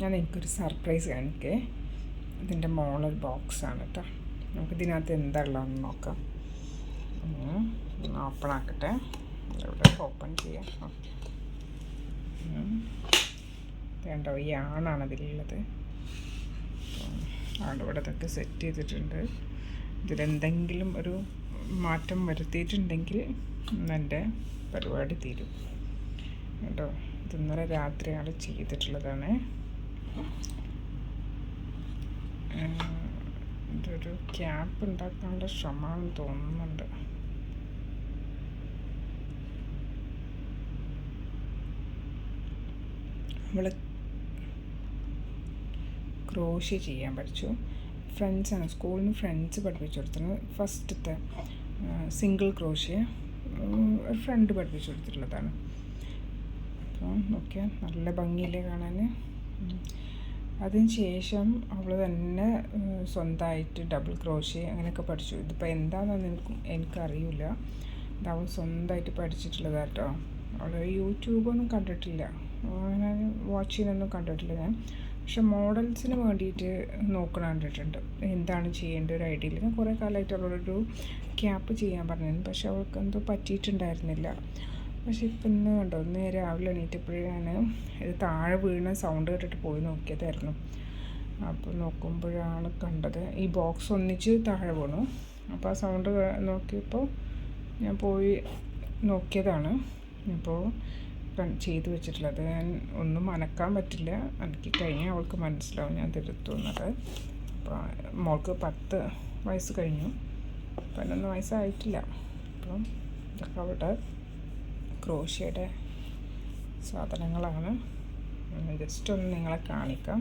ഞാൻ എനിക്കൊരു സർപ്രൈസ് കാണിക്കേ. ഇതിന്റെ മോളൊരു ബോക്സാണ് കേട്ടോ നമുക്ക് ഇതിനകത്ത് എന്താ ഉള്ളതെന്ന് നോക്കാം. ഓപ്പൺ ആക്കട്ടെ ഇവിടെ ഓപ്പൺ ചെയ്യാം. വേണ്ടോ ഈ ആണാണ് ഇതിലുള്ളത് അവിടെ ഇതൊക്കെ സെറ്റ് ചെയ്തിട്ടുണ്ട്. ഇതിലെന്തെങ്കിലും ഒരു മാറ്റം വരുത്തിയിട്ടുണ്ടെങ്കിൽ എന്റെ പരിപാടി തീരും. കേട്ടോ ഇന്നലെ രാത്രിയാണ് ചെയ്തിട്ടുള്ളതാണ്. ഇതൊരു ക്യാപ്പ് ഉണ്ടാക്കാനുള്ള ശ്രമമാണെന്ന് തോന്നുന്നുണ്ട്. നമ്മൾ ക്രോഷ്യ ചെയ്യാൻ പഠിച്ചു. ഫ്രണ്ട്സാണ്. സ്കൂളിൽ നിന്ന് ഫ്രണ്ട്സ് പഠിപ്പിച്ചു കൊടുത്തത് ഫസ്റ്റത്തെ സിംഗിൾ ക്രോഷ്യ ഒരു ഫ്രണ്ട് പഠിപ്പിച്ചു കൊടുത്തിട്ടുള്ളതാണ്. അപ്പോൾ നോക്കിയാൽ നല്ല ഭംഗിയില്ലേ കാണാൻ അതിന് ശേഷം അവൾ തന്നെ സ്വന്തമായിട്ട് ഡബിൾ ക്രോഷ്യ അങ്ങനെയൊക്കെ പഠിച്ചു. ഇതിപ്പോൾ എന്താണെന്ന് എനിക്ക് എനിക്കറിയില്ല. ഇത് അവൾ സ്വന്തമായിട്ട് പഠിച്ചിട്ടുള്ളതാണ് കേട്ടോ അവൾ യൂട്യൂബൊന്നും കണ്ടിട്ടില്ല. അങ്ങനെ വാച്ച് ചെയ്യുന്നൊന്നും കണ്ടിട്ടില്ല ഞാൻ. പക്ഷെ മോഡൽസിന് വേണ്ടിയിട്ട് നോക്കണം കണ്ടിട്ടുണ്ട്. എന്താണ് ചെയ്യേണ്ട ഒരു ഐഡിയയിൽ ഞാൻ കുറേ കാലമായിട്ട് അവളോടൊരു ക്യാപ്പ് ചെയ്യാൻ പറഞ്ഞിരുന്നു. പക്ഷെ അവൾക്ക് എന്തോ പറ്റിയിട്ടുണ്ടായിരുന്നില്ല. പക്ഷെ ഇപ്പം ഇന്ന് കണ്ടോ? ഇന്ന് രാവിലെ എണീറ്റപ്പോഴാണ് ഇത് താഴെ വീണ സൗണ്ട് കേട്ടിട്ട് പോയി നോക്കിയതായിരുന്നു. അപ്പോൾ നോക്കുമ്പോഴാണ് കണ്ടത്. ഈ ബോക്സ് ഒന്നിച്ച് താഴെ വീണു. അപ്പോൾ ആ സൗണ്ട് നോക്കിയപ്പോൾ ഞാൻ പോയി നോക്കിയതാണ്. ഇപ്പോൾ ചെയ്തു വെച്ചിട്ടുള്ളത് ഞാൻ ഒന്നും അനക്കാൻ പറ്റില്ല. അനക്കി കഴിഞ്ഞാൽ അവൾക്ക് മനസ്സിലാവും ഞാൻ തിരുത്തുന്നത് അപ്പോൾ മോൾക്ക് പത്ത് വയസ്സ് കഴിഞ്ഞു. പതിനൊന്ന് വയസ്സായിട്ടില്ല. അപ്പം ഇതൊക്കെ അവിടെ ക്രോഷ്യയുടെ സാധനങ്ങളാണ്. ജസ്റ്റ് ഒന്ന് നിങ്ങളെ കാണിക്കാം.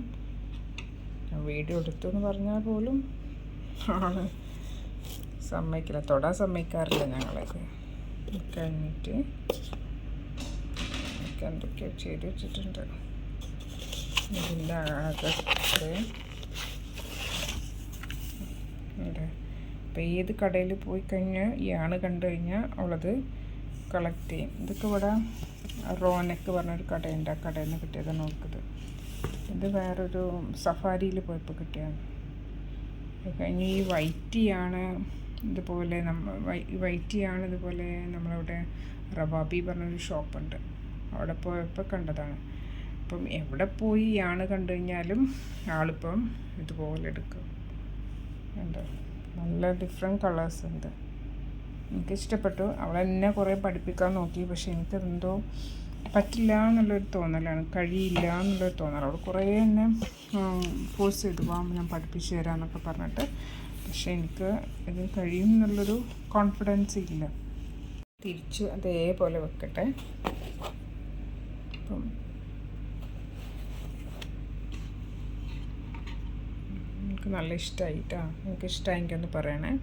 വീഡിയോ എടുത്തു എന്ന് പറഞ്ഞാൽ പോലും ആണ്. സമ്മതിക്കില്ല. തൊടാൻ സമ്മതിക്കാറില്ല ഞങ്ങളത് കഴിഞ്ഞിട്ട് എന്തൊക്കെയോ ചെയ്ത് വെച്ചിട്ടുണ്ട്. ഇതിന്റെ അകത്ത് ഉണ്ട് അപ്പോൾ ഏത് കടയിൽ പോയി കഴിഞ്ഞാൽ ഈ ആണ് കണ്ടു കഴിഞ്ഞാൽ അവളത് കളക്ട് ചെയ്യും. ഇതൊക്കെ ഇവിടെ റോനക്ക് പറഞ്ഞൊരു കടയുണ്ട്. ആ കടയിൽ നിന്ന് കിട്ടിയത് നോക്കുന്നത് ഇത് വേറൊരു സഫാരിയിൽ പോയപ്പോൾ കിട്ടിയാണ് കഴിഞ്ഞ് ഈ വൈറ്റിയാണ് ഇതുപോലെ നമ്മ വൈറ്റിയാണ് ഇതുപോലെ നമ്മളവിടെ റബാബി പറഞ്ഞൊരു ഷോപ്പുണ്ട്. അവിടെ പോയപ്പോൾ കണ്ടതാണ്. അപ്പം എവിടെ പോയി ആണ് കണ്ടു കഴിഞ്ഞാലും ആളിപ്പം ഇതുപോലെ എടുക്കും. കണ്ടോ? നല്ല ഡിഫറെന്റ് കളേഴ്സ് ഉണ്ട്. എനിക്കിഷ്ടപ്പെട്ടു. അവളെന്നെ കുറേ പഠിപ്പിക്കാൻ നോക്കി. പക്ഷെ എനിക്കതെന്തോ പറ്റില്ല എന്നുള്ളൊരു തോന്നലാണ്. കഴിയില്ല എന്നുള്ളൊരു തോന്നൽ അവൾ കുറേ എന്നെ ഫോഴ്സ് ചെയ്തു. പോകാം ഞാൻ പഠിപ്പിച്ചു തരാമെന്നൊക്കെ പറഞ്ഞിട്ട്. പക്ഷേ എനിക്ക് ഇത് കഴിയും എന്നുള്ളൊരു കോൺഫിഡൻസ് ഇല്ല. തിരിച്ച് അതേപോലെ വെക്കട്ടെ. അപ്പം എനിക്ക് നല്ല ഇഷ്ടമായിട്ടാ എനിക്ക് ഇഷ്ടമായെങ്കിൽ ഒന്ന് പറയണേ.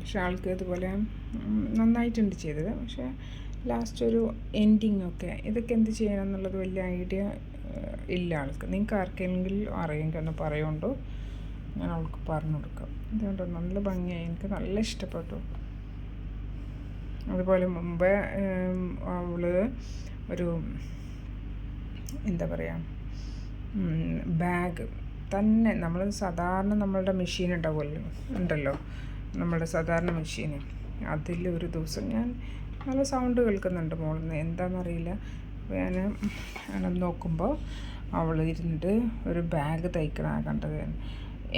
പക്ഷെ ആൾക്ക് ഇതുപോലെ നന്നായിട്ടുണ്ട് ചെയ്തത്. പക്ഷേ ലാസ്റ്റ് ഒരു എൻഡിങ് ഒക്കെ ഇതൊക്കെ എന്ത് ചെയ്യണം എന്നുള്ളത് വലിയ ഐഡിയ ഇല്ല ആൾക്ക്. നിങ്ങൾക്ക് ആർക്കെങ്കിലും അറിയെങ്കിൽ ഒന്ന് പറയുണ്ടോ ഞാൻ അവൾക്ക് പറഞ്ഞു കൊടുക്കാം. ഇതുകൊണ്ട് നല്ല ഭംഗിയായി എനിക്ക് നല്ല ഇഷ്ടപ്പെട്ടു. അതുപോലെ മുമ്പേ അവൾ ഒരു എന്താ പറയുക ബാഗ് തന്നെ നമ്മൾ സാധാരണ നമ്മളുടെ മെഷീൻ ഉണ്ടാവുമല്ലോ ഉണ്ടല്ലോ. നമ്മുടെ സാധാരണ മെഷീന്. അതിൽ ഒരു ദിവസം ഞാൻ നല്ല സൗണ്ട് കേൾക്കുന്നുണ്ട് മോളിൽ നിന്ന് എന്താണെന്നറിയില്ല ഞാൻ അങ്ങനെ നോക്കുമ്പോൾ അവൾ ഇരുന്നിട്ട് ഒരു ബാഗ് തയ്ക്കണം കണ്ടത്.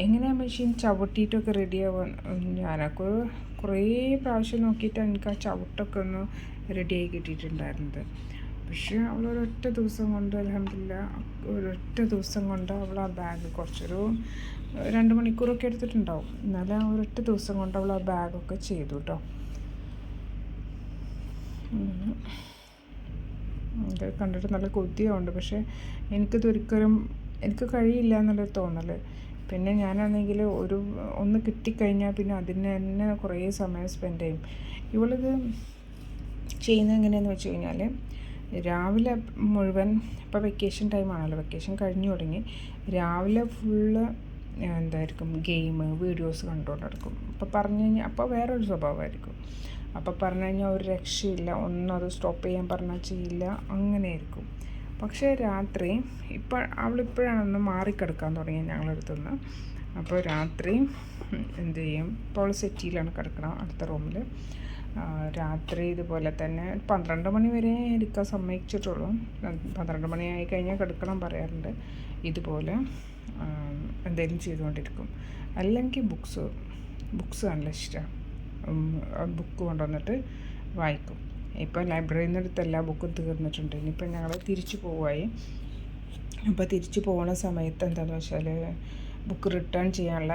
എങ്ങനെയാണ് മെഷീൻ ചവിട്ടിയിട്ടൊക്കെ റെഡിയാവാൻ? ഞാനൊക്കെ കുറേ പ്രാവശ്യം നോക്കിയിട്ട് എനിക്ക് ആ ചവിട്ടൊക്കെ ഒന്ന് റെഡിയായി കിട്ടിയിട്ടുണ്ടായിരുന്നത്. പക്ഷേ അവൾ ഒരൊറ്റ ദിവസം കൊണ്ട് അലഹമില്ല ഒരൊറ്റ ദിവസം കൊണ്ട് അവൾ ആ ബാഗ് കുറച്ചൊരു രണ്ട് മണിക്കൂറൊക്കെ എടുത്തിട്ടുണ്ടാവും. എന്നാലും ആ ഒരൊറ്റ ദിവസം കൊണ്ട് അവൾ ആ ബാഗൊക്കെ ചെയ്തു കേട്ടോ അത് കണ്ടിട്ട് നല്ല കൊതിയുണ്ട് പക്ഷേ എനിക്കിതൊരിക്കലും എനിക്ക് കഴിയില്ല എന്നുള്ളൊരു തോന്നൽ. പിന്നെ ഞാനാണെങ്കിൽ ഒരു ഒന്ന് കിട്ടിക്കഴിഞ്ഞാൽ പിന്നെ അതിന് തന്നെ കുറേ സമയം സ്പെൻഡ് ചെയ്യും. ഇവളിത് ചെയ്യുന്നത് എങ്ങനെയാണെന്ന് വെച്ച് കഴിഞ്ഞാൽ രാവിലെ മുഴുവൻ ഇപ്പോൾ വെക്കേഷൻ ടൈമാണല്ലോ വെക്കേഷൻ കഴിഞ്ഞു തുടങ്ങി. രാവിലെ ഫുള്ള് എന്തായിരിക്കും ഗെയിം വീഡിയോസ് കണ്ടുകൊണ്ട് നടക്കും അപ്പോൾ പറഞ്ഞു കഴിഞ്ഞാൽ അപ്പോൾ വേറൊരു സ്വഭാവമായിരിക്കും. അപ്പോൾ പറഞ്ഞു കഴിഞ്ഞാൽ ഒരു രക്ഷയില്ല. ഒന്നും അത് സ്റ്റോപ്പ് ചെയ്യാൻ പറഞ്ഞാൽ ചെയ്യില്ല. അങ്ങനെയായിരിക്കും. പക്ഷേ രാത്രി ഇപ്പോൾ അവളിപ്പോഴാണൊന്ന് മാറിക്കിടക്കാൻ തുടങ്ങി ഞങ്ങളടുത്തുനിന്ന്. അപ്പോൾ രാത്രി എന്ത് ചെയ്യും? ഇപ്പോൾ സെറ്റിയിലാണ് കിടക്കണം അടുത്ത റൂമിൽ രാത്രി ഇതുപോലെ തന്നെ പന്ത്രണ്ട് മണി വരെ ഇരിക്കാൻ സമ്മതിച്ചിട്ടുള്ളൂ. പന്ത്രണ്ട് മണിയായി കഴിഞ്ഞാൽ കിടക്കണം പറയാറുണ്ട്. ഇതുപോലെ എന്തെങ്കിലും ചെയ്തുകൊണ്ടിരിക്കും. അല്ലെങ്കിൽ ബുക്സ് ബുക്സ് നല്ല ഇഷ്ടമാണ്. ബുക്ക് കൊണ്ടുവന്നിട്ട് വായിക്കും. ഇപ്പോൾ ലൈബ്രറിയിൽ നിന്ന് എടുത്ത എല്ലാ ബുക്കും തീർന്നിട്ടുണ്ട്. ഇനിയിപ്പോൾ ഞങ്ങൾ തിരിച്ചു പോവായി. അപ്പോൾ തിരിച്ചു പോകുന്ന സമയത്ത് എന്താണെന്ന് വെച്ചാൽ ബുക്ക് റിട്ടേൺ ചെയ്യാനുള്ള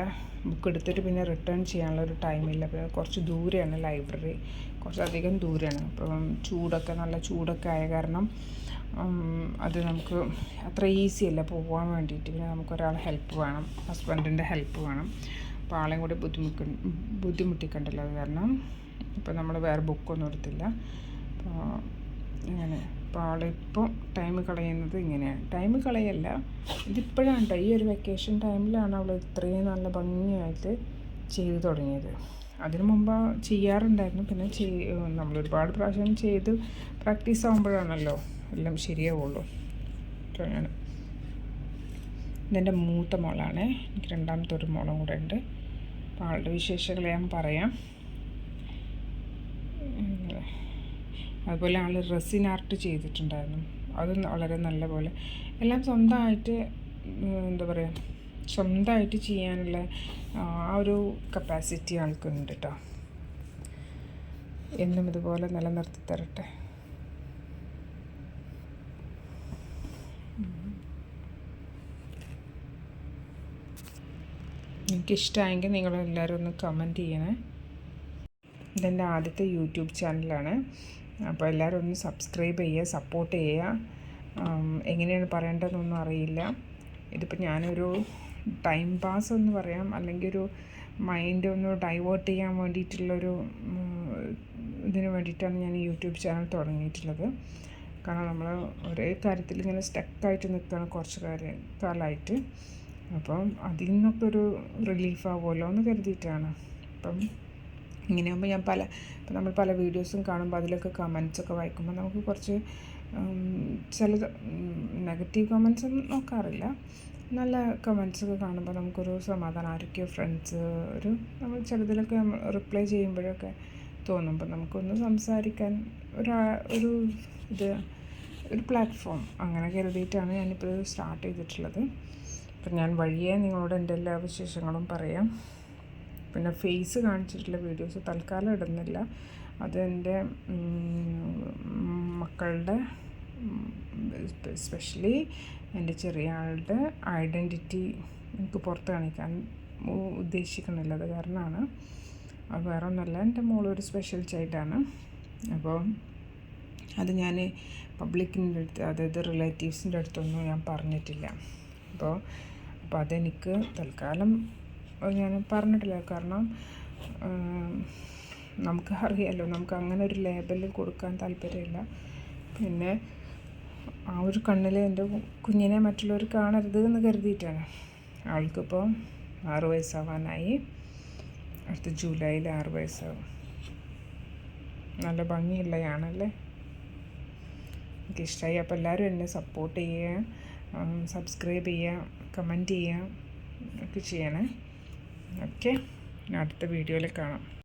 ബുക്ക് എടുത്തിട്ട് പിന്നെ റിട്ടേൺ ചെയ്യാനുള്ള ഒരു ടൈമില്ല. പിന്നെ കുറച്ച് ദൂരെയാണ് ലൈബ്രറി. കുറച്ചധികം ദൂരെയാണ്. അപ്പം ചൂടൊക്കെ നല്ല ചൂടൊക്കെ ആയ കാരണം അത് നമുക്ക് അത്ര ഈസി അല്ല പോകാൻ വേണ്ടിയിട്ട്. പിന്നെ നമുക്കൊരാൾ ഹെൽപ്പ് വേണം ഹസ്ബൻഡിന്റെ ഹെൽപ്പ് വേണം. അപ്പോൾ ആളെയും കൂടി ബുദ്ധിമുട്ട് ബുദ്ധിമുട്ടിക്കണ്ടല്ലോ അത് കാരണം. ഇപ്പം നമ്മൾ വേറെ ബുക്കൊന്നും എടുത്തില്ല. അപ്പോൾ ഇങ്ങനെ അപ്പോൾ ആളിപ്പോൾ ടൈം കളയുന്നത് ഇങ്ങനെയാണ്. ടൈം കളയല്ല. ഇതിപ്പോഴാണ് കേട്ടോ ഈ ഒരു വെക്കേഷൻ ടൈമിലാണ് അവൾ ഇത്രയും നല്ല ഭംഗിയായിട്ട് ചെയ്തു തുടങ്ങിയത്. അതിനു മുമ്പ് ചെയ്യാറുണ്ടായിരുന്നു. പിന്നെ ചെയ് നമ്മൾ ഒരുപാട് പ്രാവശ്യം ചെയ്ത് പ്രാക്ടീസ് ആകുമ്പോഴാണല്ലോ എല്ലാം ശരിയാവുള്ളൂ. ഞാൻ. ഇതെന്റെ മൂത്ത മോളാണ്. എനിക്ക് രണ്ടാമത്തെ ഒരു മോളും കൂടെ ഉണ്ട്. അപ്പോൾ ആളുടെ വിശേഷങ്ങൾ ഞാൻ പറയാം. അതുപോലെ ആൾ റെസിൻ ആർട്ട് ചെയ്തിട്ടുണ്ടായിരുന്നു. അത് വളരെ നല്ല പോലെ. എല്ലാം സ്വന്തമായിട്ട് എന്താ പറയുക സ്വന്തമായിട്ട് ചെയ്യാനുള്ള ആ ഒരു കപ്പാസിറ്റി ആൾക്കുണ്ട് കേട്ടോ എന്നും ഇതുപോലെ നിലനിർത്തി തരട്ടെ. എനിക്കിഷ്ടമായെങ്കിൽ നിങ്ങളെല്ലാവരും ഒന്ന് കമന്റ് ചെയ്യണേ. ഇതെന്റെ ആദ്യത്തെ യൂട്യൂബ് ചാനലാണ്. അപ്പോൾ എല്ലാവരും ഒന്ന് സബ്സ്ക്രൈബ് ചെയ്യുക സപ്പോർട്ട് ചെയ്യുക. എങ്ങനെയാണ് പറയേണ്ടതെന്നൊന്നും അറിയില്ല. ഇതിപ്പോൾ ഞാനൊരു ടൈം പാസ് എന്ന് പറയാം. അല്ലെങ്കിൽ ഒരു മൈൻഡ് ഒന്ന് ഡൈവേർട്ട് ചെയ്യാൻ വേണ്ടിയിട്ടുള്ളൊരു ഇതിന് വേണ്ടിയിട്ടാണ് ഞാൻ യൂട്യൂബ് ചാനൽ തുടങ്ങിയിട്ടുള്ളത്. കാരണം നമ്മൾ ഒരേ കാര്യത്തിൽ ഇങ്ങനെ സ്റ്റക്കായിട്ട് നിൽക്കുകയാണ് കുറച്ച് കാര്യം കാലമായിട്ട് അപ്പം അതിൽ നിന്നൊക്കെ ഒരു റിലീഫ് ആവുമല്ലോ എന്ന് കരുതിയിട്ടാണ്. അപ്പം ഇങ്ങനെയാകുമ്പോൾ ഞാൻ പല ഇപ്പം നമ്മൾ പല വീഡിയോസും കാണുമ്പോൾ അതിലൊക്കെ കമൻസൊക്കെ വായിക്കുമ്പോൾ നമുക്ക് കുറച്ച് ചില നെഗറ്റീവ് കമൻസ് ഒന്നും നോക്കാറില്ല. നല്ല കമൻസൊക്കെ കാണുമ്പോൾ നമുക്കൊരു സമാധാനം ആരൊക്കെയോ ഫ്രണ്ട്സ് ഒരു നമ്മൾ ചിലതിലൊക്കെ റിപ്ലൈ ചെയ്യുമ്പോഴൊക്കെ തോന്നുമ്പോൾ നമുക്കൊന്ന് സംസാരിക്കാൻ ഒരാ ഒരു ഇത് ഒരു പ്ലാറ്റ്ഫോം അങ്ങനെ കരുതിയിട്ടാണ് ഞാനിപ്പോൾ സ്റ്റാർട്ട് ചെയ്തിട്ടുള്ളത്. അപ്പം ഞാൻ വഴിയേ നിങ്ങളോട് എന്റെ എല്ലാ വിശേഷങ്ങളും പറയാം. പിന്നെ ഫേസ് കാണിച്ചിട്ടുള്ള വീഡിയോസ് തൽക്കാലം ഇടുന്നില്ല. അതെന്റെ മക്കളുടെ സ്പെഷ്യലി എന്റെ ചെറിയ ആളുടെ ഐഡന്റിറ്റി എനിക്ക് പുറത്ത് കാണിക്കാൻ ഉദ്ദേശിക്കുന്നില്ല. അത് കാരണമാണ്. അത് വേറെ ഒന്നുമല്ല എന്റെ മോളൊരു സ്പെഷ്യൽ ചൈൽഡാണ് അപ്പോൾ അത് ഞാൻ പബ്ലിക്കിന്റെ അടുത്ത് അതായത് റിലേറ്റീവ്സിന്റെ അടുത്തൊന്നും ഞാൻ പറഞ്ഞിട്ടില്ല. അപ്പോൾ അപ്പോൾ അതെനിക്ക് തൽക്കാലം ഞാൻ പറഞ്ഞിട്ടില്ല. കാരണം നമുക്ക് അറിയാമല്ലോ നമുക്ക് അങ്ങനെ ഒരു ലേബൽ കൊടുക്കാൻ താല്പര്യമില്ല. പിന്നെ ആ ഒരു കണ്ണിൽ എന്റെ കുഞ്ഞിനെ മറ്റുള്ളവർ കാണരുത് എന്ന് കരുതിയിട്ടാണ്. ആൾക്കിപ്പോൾ ആറ് വയസ്സാവാനായി. അടുത്ത ജൂലൈയിൽ ആറ് വയസ്സാവും. നല്ല ഭംഗിയുള്ളയാണല്ലേ? എനിക്കിഷ്ടമായി അപ്പോൾ എല്ലാവരും എന്നെ സപ്പോർട്ട് ചെയ്യുക സബ്സ്ക്രൈബ് ചെയ്യുക കമന്റ് ചെയ്യുക ഒക്കെ ചെയ്യണേ. ഓക്കെ. അടുത്ത വീഡിയോയിൽ കാണാം.